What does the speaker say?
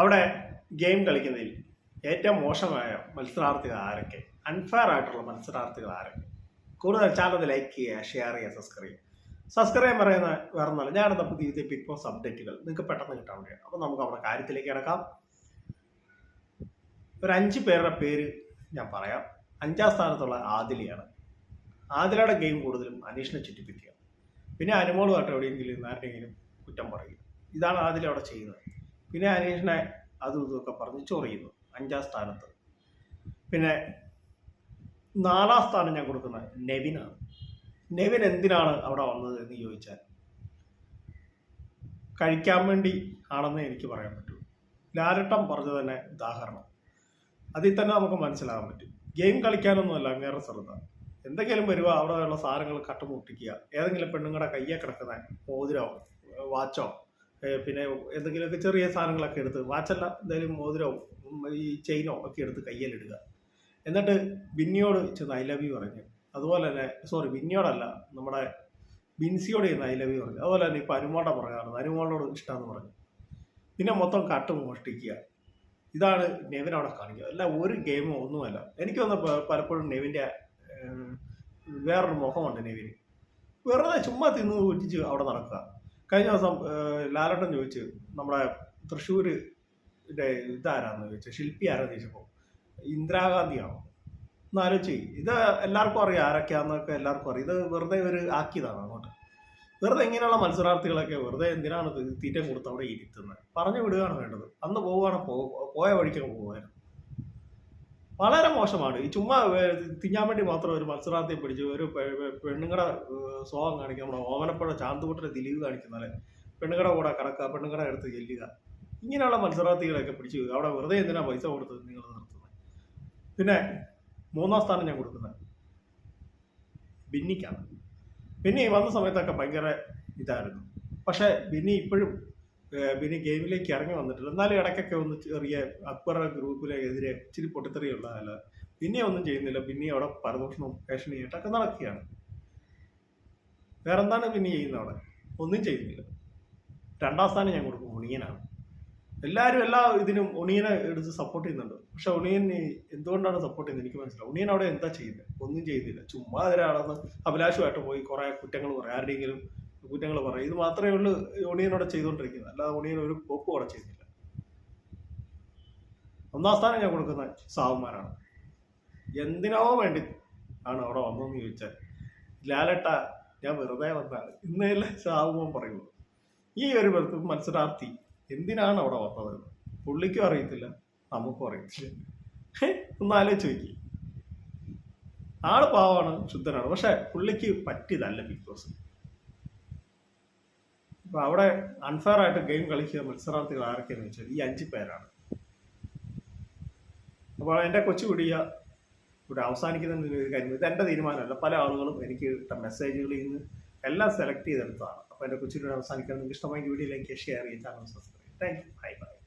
അവിടെ ഗെയിം കളിക്കുന്നതിൽ ഏറ്റവും മോശമായ മത്സരാർത്ഥികൾ ആരൊക്കെ? അൺഫെയർ ആയിട്ടുള്ള മത്സരാർത്ഥികൾ ആരൊക്കെ? കൂടുതൽ ചാനൽ ലൈക്ക് ചെയ്യുക ഷെയർ ചെയ്യുക സബ്സ്ക്രൈബ് ചെയ്യുക. സബ്സ്ക്രൈബ് പറയുന്ന വേറെ ഒന്നല്ല ഞാനെന്താ പുതിയ ബിഗ് ബോസ് അപ്ഡേറ്റുകൾ നിങ്ങൾക്ക് പെട്ടെന്ന് കിട്ടാൻ വേണ്ടി അപ്പോൾ നമുക്ക് അവിടെ കാര്യത്തിലേക്ക് കിടക്കാം. ഒരു അഞ്ച് പേരുടെ പേര് ഞാൻ പറയാം. അഞ്ചാം സ്ഥാനത്തുള്ള ആദിലയാണ്. ആദിലയുടെ ഗെയിം കൂടുതലും അനീഷിനെ ചുറ്റിപ്പിക്കുക പിന്നെ അനുമോളുമായിട്ട് എവിടെയെങ്കിലും ആരുടെയെങ്കിലും കുറ്റം പറയും. ഇതാണ് ആദില അവിടെ ചെയ്യുന്നത്. പിന്നെ അനീഷിനെ അതും ഇതുമൊക്കെ പറഞ്ഞ് ചൊറിയുന്നു. അഞ്ചാം സ്ഥാനത്ത്. പിന്നെ നാലാം സ്ഥാനം ഞാൻ കൊടുക്കുന്നത് നെവിനാണ്. നെവിൻ എന്തിനാണ് അവിടെ വന്നത് എന്ന് ചോദിച്ചാൽ കഴിക്കാൻ വേണ്ടി ആണെന്ന് എനിക്ക് പറയാൻ പറ്റൂ. ലാലട്ടം പറഞ്ഞു തന്നെ ഉദാഹരണം. അതിൽ തന്നെ നമുക്ക് മനസ്സിലാകാൻ പറ്റും. ഗെയിം കളിക്കാനൊന്നുമല്ല അങ്ങേറെ ശ്രദ്ധ. എന്തെങ്കിലും വരുക അവിടെയുള്ള സാധനങ്ങൾ കട്ടുമുട്ടിക്കുക. ഏതെങ്കിലും പെണ്ണുങ്ങളുടെ കയ്യെ കിടക്കുന്ന മോതിരോ വാച്ചോ പിന്നെ എന്തെങ്കിലുമൊക്കെ ചെറിയ സാധനങ്ങളൊക്കെ എടുത്ത് വാച്ചല്ല എന്തെങ്കിലും മോതിരവും ഈ ചെയിനോ ഒക്കെ എടുത്ത് കയ്യിലിടുക. എന്നിട്ട് ബിന്നിയോട് ചെന്ന് ഐ ലവ് യു പറഞ്ഞു. അതുപോലെ തന്നെ സോറി ബിന്നിയോടല്ല നമ്മുടെ ബിൻസിയോട് ചെന്ന് ഐ ലവ് യു പറഞ്ഞു. അതുപോലെ തന്നെ ഇപ്പം അനുമോളുടെ പുറകാണ് അനുമോളോട് ഇഷ്ടമെന്ന് പറഞ്ഞു. പിന്നെ മൊത്തം കട്ട് മോഷ്ടിക്കുക. ഇതാണ് നെവിൻ അവിടെ കാണിക്കുക. അല്ല ഒരു ഗെയിമോ ഒന്നുമല്ല. എനിക്ക് തോന്നുന്നു പലപ്പോഴും നെവിന്റെ വേറൊരു മുഖമുണ്ട് നെവിന്. വെറുതെ ചുമ്മാ തിന്ന് കുറ്റിച്ച് അവിടെ നടക്കുക. കഴിഞ്ഞ ദിവസം ലാലട്ടൻ ചോദിച്ചു നമ്മുടെ തൃശ്ശൂർ ഇതാരാന്ന് ചോദിച്ചു ശില്പി ആരാന്ന് ചോദിച്ചപ്പോൾ ഇന്ദിരാഗാന്ധിയാണോ? ഒന്ന് ആലോചിച്ച് ഇത് എല്ലാവർക്കും അറിയാം ആരൊക്കെയാന്നൊക്കെ എല്ലാവർക്കും അറിയാം. ഇത് വെറുതെ ഒരു ആക്കിയതാണ് അങ്ങോട്ട്. വെറുതെ ഇങ്ങനെയുള്ള മത്സരാർത്ഥികളൊക്കെ വെറുതെ എന്തിനാണ് തീറ്റം കൊടുത്ത് അവിടെ ഇരുത്തുന്നത്? പറഞ്ഞു വിടുകയാണ് വേണ്ടത്. അന്ന് പോവുകയാണ് പോയ വഴിക്കൊക്കെ പോകുമായിരുന്നു വളരെ മോശമാണ്. ഈ ചുമ്മാ തിന്നാൻ വേണ്ടി മാത്രം ഒരു മത്സരാർത്ഥിയെ പിടിച്ച് ഒരു പെണ്ണുങ്ങളെ സ്വഭാവം കാണിക്കുക. നമ്മുടെ ഓമനപ്പുഴ ചാന്തുകൂട്ടിലെ ദിലീപ് കാണിക്കുന്നാലേ പെണ്ണുങ്ങളുടെ കൂടെ കടക്കുക പെണ്ണുങ്ങളുടെ അടുത്ത് ചെല്ലുക. ഇങ്ങനെയുള്ള മത്സരാർത്ഥികളെയൊക്കെ പിടിച്ച് അവിടെ വെറുതെ എന്തിനാ പൈസ കൊടുത്ത് നിങ്ങൾ നിർത്തുന്നത് പിന്നെ മൂന്നാം സ്ഥാനം ഞാൻ കൊടുക്കുന്നത്. ബിന്നിക്കാണ്. ബിന്നി വന്ന സമയത്തൊക്കെ ഭയങ്കര ഇതായിരുന്നു. പക്ഷേ ബിന്നി ഇപ്പോഴും ബിന്നി ഗെയിമിലേക്ക് ഇറങ്ങി വന്നിട്ടില്ല. എന്നാലും ഇടയ്ക്കൊക്കെ ഒന്ന് ചെറിയ അപ്പർ ഗ്രൂപ്പിനെതിരെ ഇച്ചിരി പൊട്ടിത്തെറിയുള്ളതല്ല പിന്നെ ഒന്നും ചെയ്യുന്നില്ല. പിന്നെ അവിടെ പരദൂഷണവും ഫാഷൻ നടക്കുകയാണ്. വേറെ എന്താണ് പിന്നെ ചെയ്യുന്നത് അവിടെ? ഒന്നും ചെയ്യുന്നില്ല. രണ്ടാം സ്ഥാനം ഞാൻ കൊടുക്കും. ഒണിയനാണ്. എല്ലാവരും എല്ലാ ഇതിനും ഒണിയനെ എടുത്ത് സപ്പോർട്ട് ചെയ്യുന്നുണ്ട്. പക്ഷെ ഒണിയൻ എന്തുകൊണ്ടാണ് സപ്പോർട്ട് ചെയ്യുന്നത്? എനിക്ക് മനസ്സിലാവും ഒണിയൻ അവിടെ എന്താ ചെയ്യുന്നത്? ഒന്നും ചെയ്യുന്നില്ല ചുമ്മാ അതിനാണെന്ന് അഭിലാഷുമായിട്ട് പോയി കുറെ കുറ്റങ്ങൾ പറയും ആരുടെയെങ്കിലും കുറ്റങ്ങൾ പറയും. ഇത് മാത്രമേ ഉള്ളൂ യൂണിയനോട് ചെയ്തുകൊണ്ടിരിക്കുന്നത്. അല്ലാതെ യൂണിയൻ ഒരു കോപ്പ് അവിടെ ചെയ്യുന്നില്ല. ഒന്നാം സ്ഥാനം ഞാൻ കൊടുക്കുന്ന സാവുമാരാണ് എന്തിനോ വേണ്ടി ആണ് അവിടെ വന്നതെന്ന് ചോദിച്ചാൽ ലാലട്ട ഞാൻ വെറുതെ വന്നാണ്. ഇന്നേല സാവുമോൻ പറയുള്ളൂ. ഈ ഒരു മത്സരാർത്ഥി എന്തിനാണ് അവിടെ വന്നത്? പുള്ളിക്കും അറിയത്തില്ല നമുക്കും അറിയത്തില്ല. ഒന്ന് ആലോചിച്ച് നോക്കി ആൾ പാവാണ് ശുദ്ധനാണ്. പക്ഷെ പുള്ളിക്ക് പറ്റിയതല്ല ബിഗ് ബോസ്. അപ്പൊ അവിടെ അൺഫെയർ ആയിട്ട് ഗെയിം കളിച്ച മത്സരാർത്ഥികൾ ആരൊക്കെയെന്ന് വെച്ചാൽ ഈ അഞ്ച് പേരാണ്. അപ്പോൾ എന്റെ കൊച്ചുകുടിയ ഇവിടെ അവസാനിക്കുന്ന ഒരു കാര്യം ഇത് എന്റെ തീരുമാനമല്ല. പല ആളുകളും എനിക്ക് ഇട്ട മെസ്സേജുകളിൽ നിന്ന് എല്ലാം സെലക്ട് ചെയ്തെടുത്തതാണ്. അപ്പോൾ എന്റെ കൊച്ചുകുടിയുടെ അവസാനിക്കാൻ നിങ്ങൾക്ക് ഇഷ്ടമായി വീഡിയോയിലേക്ക് ഷെയർ ചെയ്യുക channel subscribe thank you bye bye